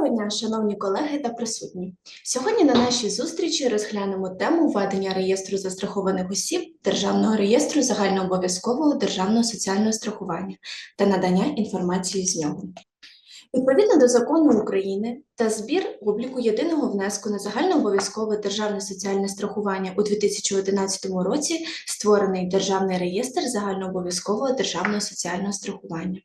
Доброго дня, шановні колеги та присутні. Сьогодні на нашій зустрічі розглянемо тему введення реєстру застрахованих осіб Державного реєстру загальнообов'язкового державного соціального страхування та надання інформації з нього. Відповідно до закону України та збір обліку єдиного внеску на загальнообов'язкове державне соціальне страхування у 2011 році створений Державний реєстр загальнообов'язкового державного соціального страхування,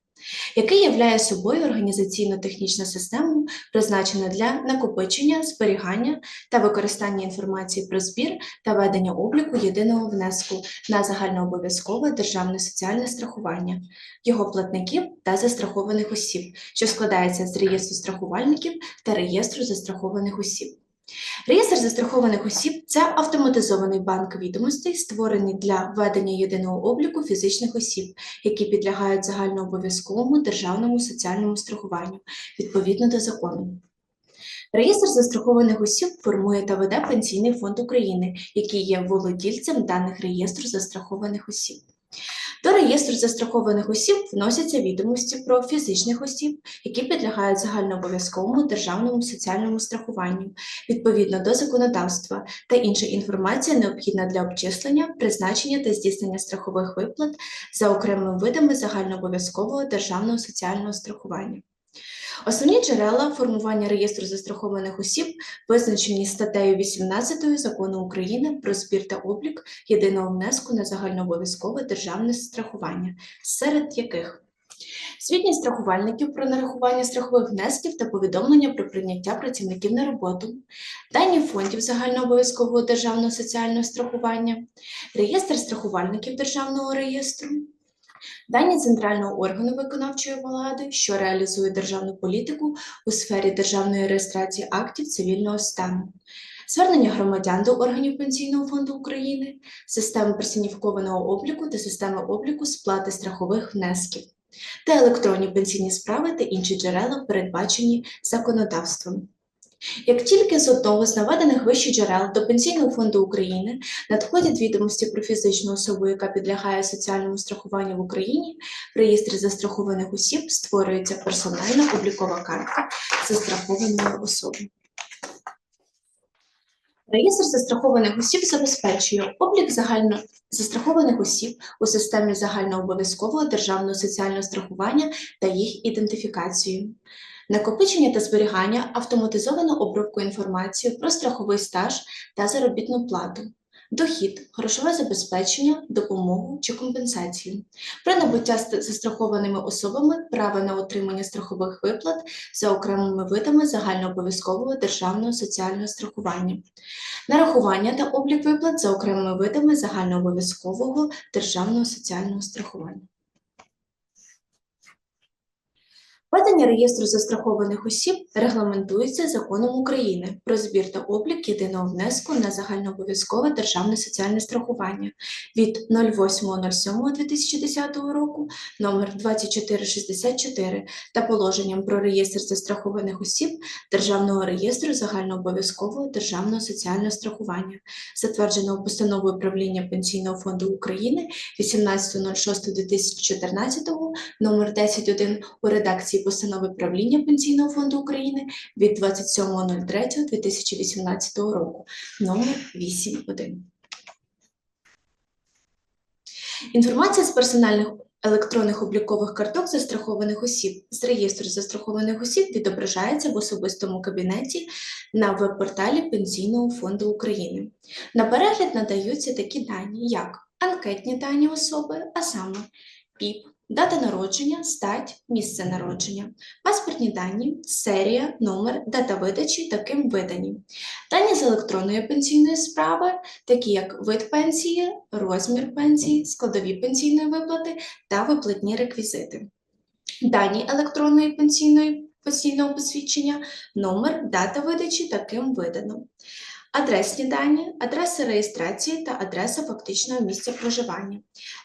який являє собою організаційно-технічну систему, призначену для накопичення, зберігання та використання інформації про збір та ведення обліку єдиного внеску на загальнообов'язкове державне соціальне страхування, його платників та застрахованих осіб, що складається з реєстру страхувальників та реєстру застрахованих осіб. Реєстр застрахованих осіб це автоматизований банк відомостей, створений для ведення єдиного обліку фізичних осіб, які підлягають загальнообов'язковому державному соціальному страхуванню відповідно до закону. Реєстр застрахованих осіб формує та веде Пенсійний фонд України, який є володільцем даних реєстру застрахованих осіб. До реєстру застрахованих осіб вносяться відомості про фізичних осіб, які підлягають загальнообов'язковому державному соціальному страхуванню відповідно до законодавства та інша інформація необхідна для обчислення, призначення та здійснення страхових виплат за окремими видами загальнообов'язкового державного соціального страхування. Основні джерела формування реєстру застрахованих осіб визначені статтею 18 Закону України про збір та облік єдиного внеску на загальнообов'язкове державне страхування, серед яких Звітність страхувальників про нарахування страхових внесків та повідомлення про прийняття працівників на роботу, дані фондів загальнообов'язкового державного соціального страхування, реєстр страхувальників державного реєстру, дані центрального органу виконавчої влади, що реалізує державну політику у сфері державної реєстрації актів цивільного стану. Звернення громадян до органів Пенсійного фонду України, системи персоніфікованого обліку та системи обліку сплати страхових внесків та електронні пенсійні справи та інші джерела, передбачені законодавством. Як тільки з одного з наведених вище джерел до Пенсійного фонду України надходять відомості про фізичну особу, яка підлягає соціальному страхуванню в Україні, в реєстрі застрахованих осіб створюється персональна облікова картка застрахованої особи. Реєстр застрахованих осіб забезпечує облік загально застрахованих осіб у системі загальнообов'язкового державного соціального страхування та їх ідентифікацію. Накопичення та зберігання автоматизовану обробку інформації про страховий стаж та заробітну плату, дохід, грошове забезпечення, допомогу чи компенсацію, при набуття застрахованими особами права на отримання страхових виплат за окремими видами загальнообов'язкового державного соціального страхування, нарахування та облік виплат за окремими видами загальнообов'язкового державного соціального страхування. Ведення реєстру застрахованих осіб регламентується законом України про збір та облік єдиного внеску на загальнообов'язкове державне соціальне страхування від 08.07.2010 року номер 2464 та положенням про реєстр застрахованих осіб Державного реєстру загальнообов'язкового державного соціального страхування, затвердженого постановою правління Пенсійного фонду України 18.06.2014 номер 10.1 у редакції постанови правління Пенсійного фонду України від 27.03.2018 року номер 8.1. Інформація з персональних електронних облікових карток застрахованих осіб з реєстру застрахованих осіб відображається в особистому кабінеті на веб-порталі Пенсійного фонду України. На перегляд надаються такі дані, як анкетні дані особи, а саме ПІП, дата народження, стать, місце народження, паспортні дані, серія, номер, дата видачі та ким видані, дані з електронної пенсійної справи, такі як вид пенсії, розмір пенсії, складові пенсійної виплати та виплатні реквізити, дані електронної пенсійної постійного посвідчення, номер, дата видачі та ким видано. Адресні дані, адреса реєстрації та адреса фактичного місця проживання.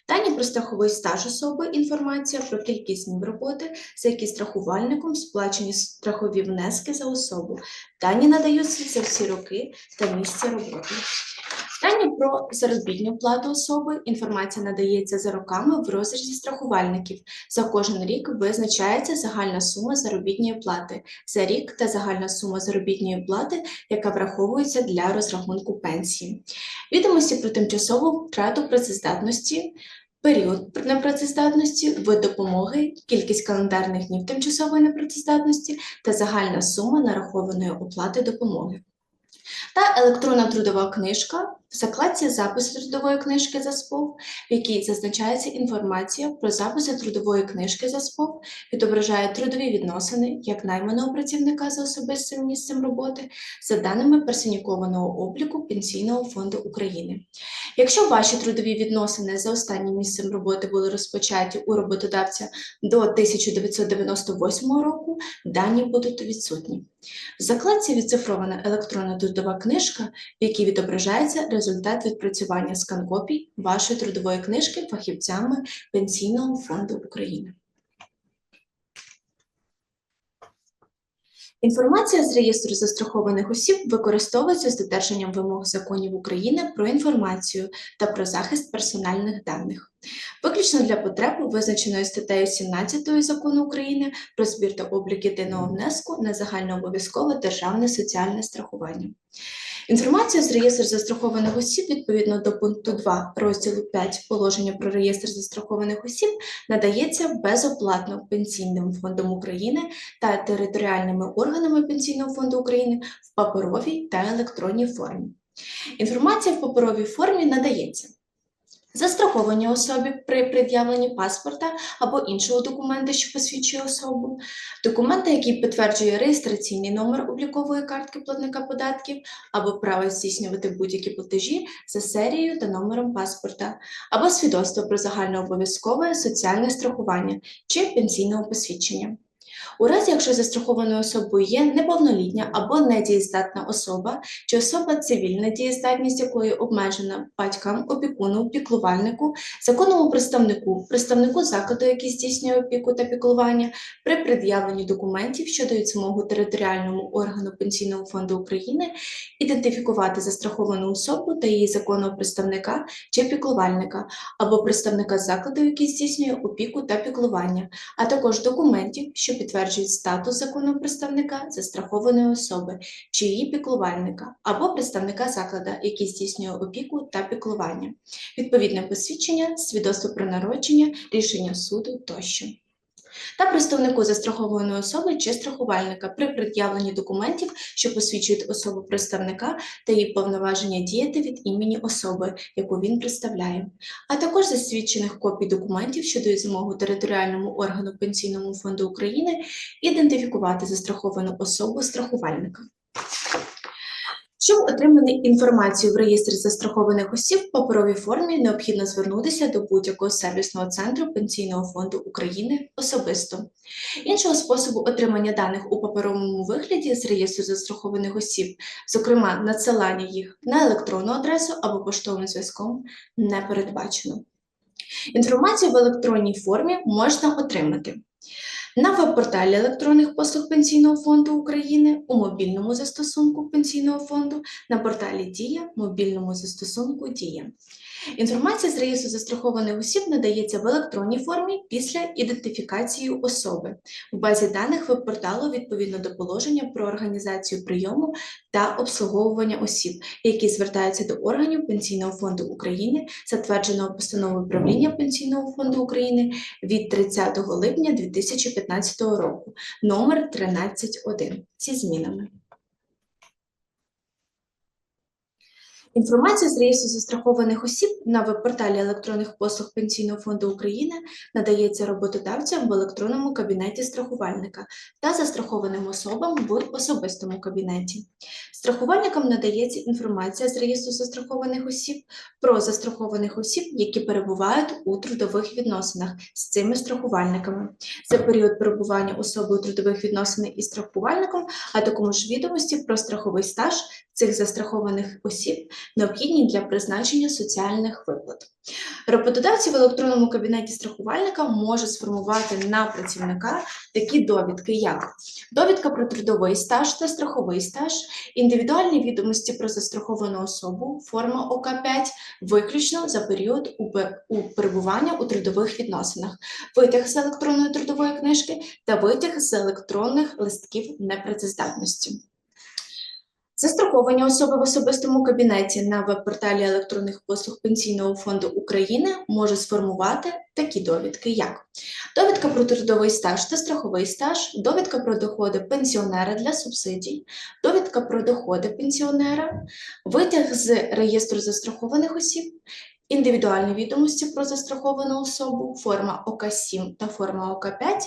Дані про страховий стаж особи, інформація про кількість днів роботи, за які страхувальником сплачені страхові внески за особу. Дані надаються за всі роки та місце роботи. Дані про заробітну плату особи. Інформація надається за роками в розрізі страхувальників. За кожен рік визначається загальна сума заробітної плати за рік та загальна сума заробітної плати, яка враховується для розрахунку пенсії. Відомості про тимчасову втрату працездатності. Період непрацездатності, вид допомоги, кількість календарних днів тимчасової непрацездатності та загальна сума нарахованої оплати допомоги. Та електронна трудова книжка в закладці запису трудової книжки за СПОВ, в якій зазначається інформація про записи трудової книжки за СПОВ, відображає трудові відносини як найманого працівника за особистим місцем роботи за даними персонікованого обліку Пенсійного фонду України. Якщо ваші трудові відносини за останнім місцем роботи були розпочаті у роботодавця до 1998 року, дані будуть відсутні. В закладці відцифрована електронна трудова книжка, в якій відображається результат відпрацювання скан-копій вашої трудової книжки фахівцями Пенсійного фонду України. Інформація з реєстру застрахованих осіб використовується з додержанням вимог законів України про інформацію та про захист персональних даних. Виключно для потреб, визначеної статтею 17 закону України про збір та облік єдиного внеску на загальнообов'язкове державне соціальне страхування. Інформація з реєстру застрахованих осіб відповідно до пункту 2 розділу 5 положення про реєстр застрахованих осіб надається безоплатно Пенсійним фондом України та територіальними органами Пенсійного фонду України в паперовій та електронній формі. Інформація в паперовій формі надається застрахованій особі при пред'явленні паспорта або іншого документа, що посвідчує особу, документа, який підтверджує реєстраційний номер облікової картки платника податків або право здійснювати будь-які платежі за серією та номером паспорта, або свідоцтво про загальнообов'язкове соціальне страхування чи пенсійного посвідчення. У разі, якщо застрахованою особою є неповнолітня або недієздатна особа, чи особа цивільна дієздатність якої обмежена батькам, опікуну, піклувальнику, законному представнику, представнику закладу, який здійснює опіку та піклування, при пред'явленні документів, що дають змогу територіальному органу Пенсійного фонду України ідентифікувати застраховану особу та її законного представника чи піклувальника, або представника закладу, який здійснює опіку та піклування, а також документів, що підтверджують статус законного представника застрахованої особи чи її піклувальника, або представника закладу, який здійснює опіку та піклування, відповідне посвідчення, свідоцтво про народження, рішення суду тощо. Та представнику застрахованої особи чи страхувальника при пред'явленні документів, що посвідчують особу представника та її повноваження діяти від імені особи, яку він представляє, а також засвідчених копій документів, що дають змогу територіальному органу Пенсійному фонду України ідентифікувати застраховану особу страхувальника. Щоб отримати інформацію в реєстрі застрахованих осіб в паперовій формі, необхідно звернутися до будь-якого сервісного центру Пенсійного фонду України особисто. Іншого способу отримання даних у паперовому вигляді з реєстру застрахованих осіб, зокрема надсилання їх на електронну адресу або поштовим зв'язком, не передбачено. Інформацію в електронній формі можна отримати на веб-порталі електронних послуг Пенсійного фонду України у мобільному застосунку Пенсійного фонду на порталі Дія, мобільному застосунку Дія. Інформація з реєстру застрахованих осіб надається в електронній формі після ідентифікації особи в базі даних веб-порталу відповідно до положення про організацію прийому та обслуговування осіб, які звертаються до органів Пенсійного фонду України, затвердженого постановою правління Пенсійного фонду України від 30 липня 2015 року, номер 13.1 зі змінами. Інформація з реєстру застрахованих осіб на веб-порталі електронних послуг Пенсійного фонду України надається роботодавцям в електронному кабінеті страхувальника та застрахованим особам в особистому кабінеті. Страхувальникам надається інформація з реєстру застрахованих осіб про застрахованих осіб, які перебувають у трудових відносинах з цими страхувальниками за період перебування особи у трудових відносинах із страхувальником, а також відомості про страховий стаж цих застрахованих осіб необхідні для призначення соціальних виплат. Роботодавці в електронному кабінеті страхувальника можуть сформувати на працівника такі довідки, як довідка про трудовий стаж та страховий стаж, індивідуальні відомості про застраховану особу, форма ОК5, виключно за період у перебування у трудових відносинах, витяг з електронної трудової книжки та витяг з електронних листків непрацездатності. Застраховані особи в особистому кабінеті на веб-порталі електронних послуг Пенсійного фонду України можуть сформувати такі довідки, як довідка про трудовий стаж та страховий стаж, довідка про доходи пенсіонера для субсидій, довідка про доходи пенсіонера, витяг з реєстру застрахованих осіб, індивідуальні відомості про застраховану особу, форма ОК7 та форма ОК5,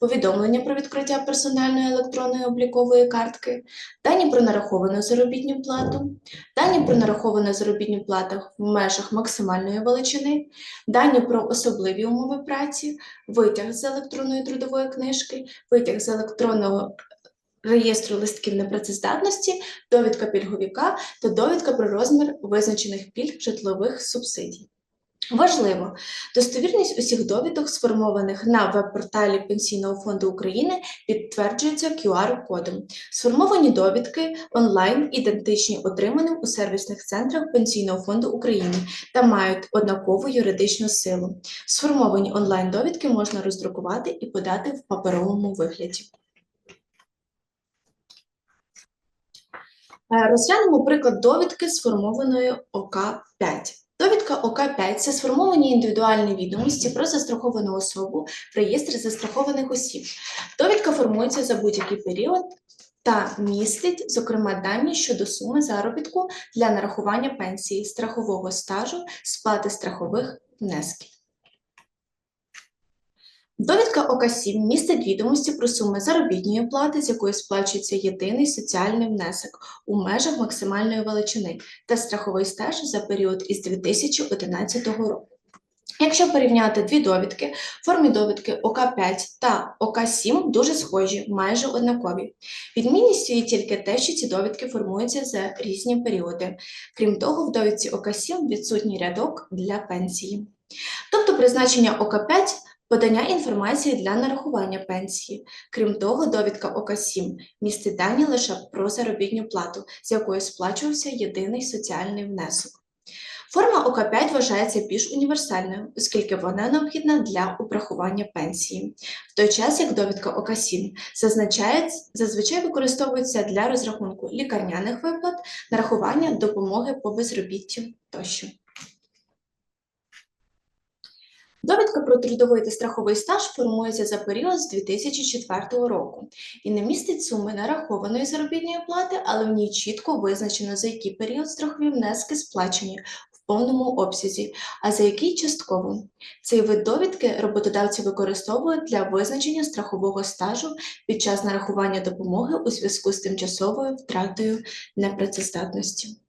повідомлення про відкриття персональної електронної облікової картки, дані про нараховану заробітну плату, дані про нараховану заробітну плату в межах максимальної величини, дані про особливі умови праці, витяг з електронної трудової книжки, витяг з електронного реєстру листків непрацездатності, довідка пільговіка та довідка про розмір визначених пільг житлових субсидій. Важливо, достовірність усіх довідок, сформованих на веб-порталі Пенсійного фонду України, підтверджується QR-кодом. Сформовані довідки онлайн ідентичні отриманим у сервісних центрах Пенсійного фонду України та мають однакову юридичну силу. Сформовані онлайн-довідки можна роздрукувати і подати в паперовому вигляді. Розглянемо приклад довідки сформованої ОК-5. Довідка ОК-5 – це сформовані індивідуальні відомості про застраховану особу в реєстрі застрахованих осіб. Довідка формується за будь-який період та містить, зокрема, дані щодо суми заробітку для нарахування пенсії, страхового стажу, сплати страхових внесків. Довідка ОК-7 містить відомості про суми заробітної плати, з якої сплачується єдиний соціальний внесок у межах максимальної величини та страховий стаж за період із 2011 року. Якщо порівняти дві довідки, формі довідки ОК5 та ОК7 дуже схожі, майже однакові. Відмінністю є тільки те, що ці довідки формуються за різні періоди. Крім того, в довідці ОК7 відсутній рядок для пенсії. Тобто призначення ОК5 подання інформації для нарахування пенсії. Крім того, довідка ОК7 містить дані лише про заробітну плату, з якої сплачувався єдиний соціальний внесок. Форма ОК5 вважається більш універсальною, оскільки вона необхідна для обрахування пенсії, в той час як довідка ОК7 зазвичай використовується для розрахунку лікарняних виплат, нарахування допомоги по безробіттю тощо. Довідка про трудовий та страховий стаж формується за період з 2004 року і не містить суми нарахованої заробітної плати, але в ній чітко визначено, за який період страхові внески сплачені в повному обсязі, а за який частково. Цей вид довідки роботодавці використовують для визначення страхового стажу під час нарахування допомоги у зв'язку з тимчасовою втратою непрацездатності.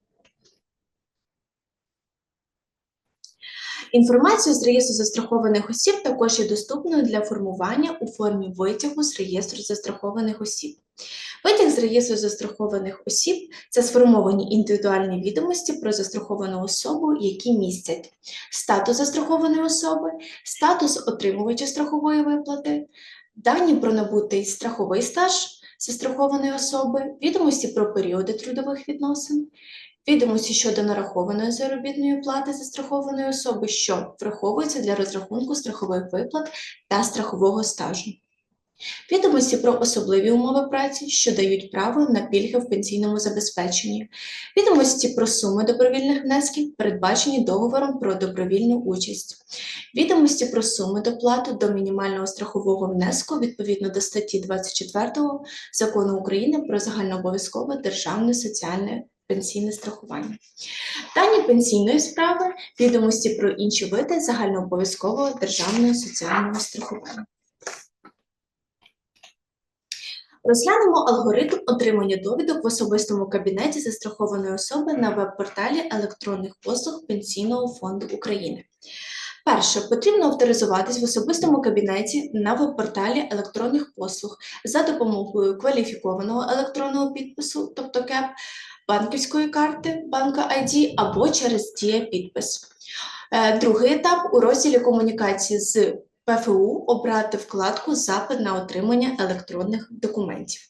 Інформація з реєстру застрахованих осіб також є доступною для формування у формі витягу з реєстру застрахованих осіб. Витяг з реєстру застрахованих осіб це сформовані індивідуальні відомості про застраховану особу, які містять статус застрахованої особи, статус отримувача страхової виплати, дані про набутий страховий стаж застрахованої особи, відомості про періоди трудових відносин, відомості щодо нарахованої заробітної плати застрахованої особи, що враховуються для розрахунку страхових виплат та страхового стажу. Відомості про особливі умови праці, що дають право на пільги в пенсійному забезпеченні, відомості про суми добровільних внесків, передбачені договором про добровільну участь, відомості про суми доплати до мінімального страхового внеску відповідно до статті 24 Закону України про загальнообов'язкове державне соціальне пенсійне страхування. Дані пенсійної справи, відомості про інші види загальнообов'язкового державного соціального страхування. Розглянемо алгоритм отримання довідок в особистому кабінеті застрахованої особи на веб-порталі електронних послуг Пенсійного фонду України. Перше, потрібно авторизуватись в особистому кабінеті на веб-порталі електронних послуг за допомогою кваліфікованого електронного підпису, тобто КЕП, банківської карти банка ID або через дія-підпис. Е, Другий етап у розділі комунікації з ПФУ обрати вкладку Запит на отримання електронних документів.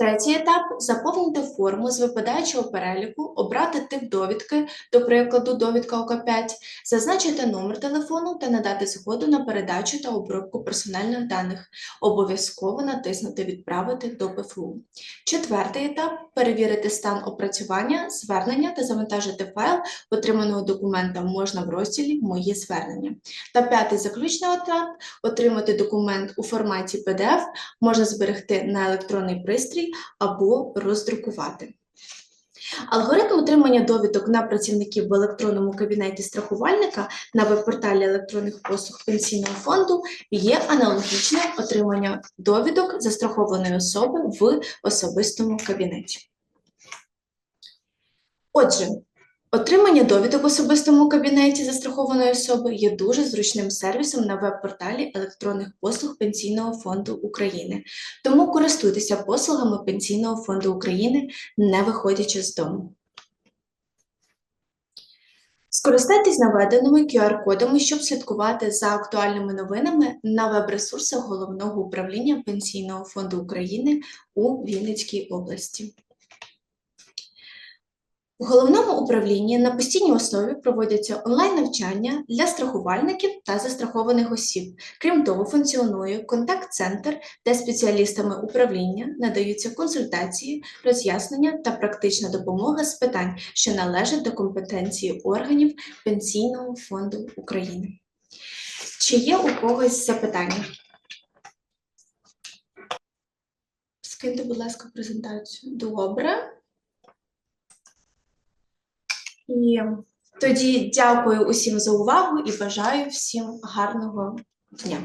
Третій етап заповнити форму з випадаючого переліку, обрати тип довідки, до прикладу, довідка ОК5, зазначити номер телефону та надати згоду на передачу та обробку персональних даних. Обов'язково натиснути Відправити до ПФУ. Четвертий етап перевірити стан опрацювання, звернення та завантажити файл отриманого документа можна в розділі Мої звернення. Та п'ятий заключний етап отримати документ у форматі PDF можна зберегти на електронний пристрій або роздрукувати. Алгоритм отримання довідок на працівників в електронному кабінеті страхувальника на веб-порталі електронних послуг пенсійного фонду є аналогічним отримання довідок застрахованої особи в особистому кабінеті. Отже, отримання довідок в особистому кабінеті застрахованої особи є дуже зручним сервісом на веб-порталі електронних послуг Пенсійного фонду України. Тому користуйтеся послугами Пенсійного фонду України, не виходячи з дому. Скористайтесь наведеними QR-кодами, щоб слідкувати за актуальними новинами на веб-ресурсах Головного управління Пенсійного фонду України у Вінницькій області. У головному управлінні на постійній основі проводяться онлайн-навчання для страхувальників та застрахованих осіб. Крім того, функціонує контакт-центр, де спеціалістами управління надаються консультації, роз'яснення та практична допомога з питань, що належать до компетенції органів Пенсійного фонду України. Чи є у когось запитання? Скиньте, будь ласка, презентацію. Добре. І тоді дякую усім за увагу і бажаю всім гарного дня.